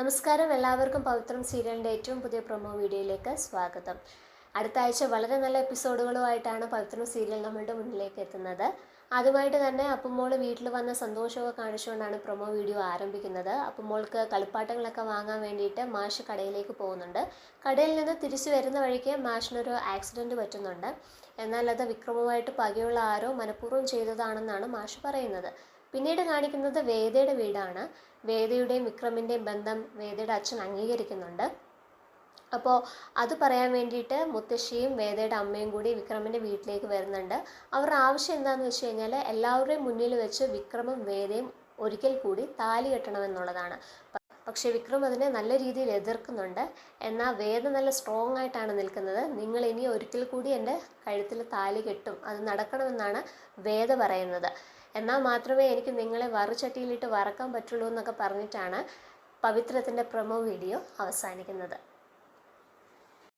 നമസ്കാരം. എല്ലാവർക്കും പവിത്രം സീരിയലിന്റെ ഏറ്റവും പുതിയ പ്രൊമോ വീഡിയോയിലേക്ക് സ്വാഗതം. അടുത്ത ആഴ്ച വളരെ നല്ല എപ്പിസോഡുകളുമായിട്ടാണ് പവിത്രം സീരിയൽ നമ്മളുടെ മുന്നിലേക്ക് എത്തുന്നത്. ആദ്യമായിട്ട് തന്നെ അപ്പുമോൾ വീട്ടിൽ വന്ന സന്തോഷമൊക്കെ കാണിച്ചുകൊണ്ടാണ് പ്രൊമോ വീഡിയോ ആരംഭിക്കുന്നത്. അപ്പുമോൾക്ക് കളിപ്പാട്ടങ്ങളൊക്കെ വാങ്ങാൻ വേണ്ടിയിട്ട് മാഷ് കടയിലേക്ക് പോകുന്നുണ്ട്. കടയിൽ നിന്ന് തിരിച്ചു വരുന്ന വഴിക്ക് മാഷിനൊരു ആക്സിഡന്റ് പറ്റുന്നുണ്ട്. എന്നാൽ അത് വിക്രമവുമായിട്ട് പകയുള്ള ആരോ മനഃപൂർവം ചെയ്തതാണെന്നാണ് മാഷ് പറയുന്നത്. പിന്നീട് കാണിക്കുന്നത് വേദയുടെ വീടാണ്. വേദയുടെയും വിക്രമിന്റെയും ബന്ധം വേദയുടെ അച്ഛൻ അംഗീകരിക്കുന്നുണ്ട്. അപ്പോൾ അത് പറയാൻ വേണ്ടിയിട്ട് മുത്തശ്ശിയും വേദയുടെ അമ്മയും കൂടി വിക്രമിന്റെ വീട്ടിലേക്ക് വരുന്നുണ്ട്. അവരുടെ ആവശ്യം എന്താണെന്ന് വെച്ച് കഴിഞ്ഞാൽ എല്ലാവരുടെയും മുന്നിൽ വെച്ച് വിക്രമും വേദയും ഒരിക്കൽ കൂടി താലി കെട്ടണമെന്നുള്ളതാണ്. പക്ഷേ വിക്രം അതിനെ നല്ല രീതിയിൽ എതിർക്കുന്നുണ്ട്. എന്നാൽ വേദ നല്ല സ്ട്രോങ് ആയിട്ടാണ് നിൽക്കുന്നത്. നിങ്ങൾ ഇനി ഒരിക്കൽ കൂടി എന്റെ കഴുത്തിൽ താലി കെട്ടും. അത് നടക്കണമെന്നാണ് വേദ പറയുന്നത്. എന്നാൽ മാത്രമേ എനിക്ക് നിങ്ങളെ വറുചട്ടിയിലിട്ട് വറക്കാൻ പറ്റുള്ളൂ എന്നൊക്കെ പറഞ്ഞിട്ടാണ് പവിത്രത്തിന്റെ പ്രൊമോ വീഡിയോ അവസാനിക്കുന്നത്.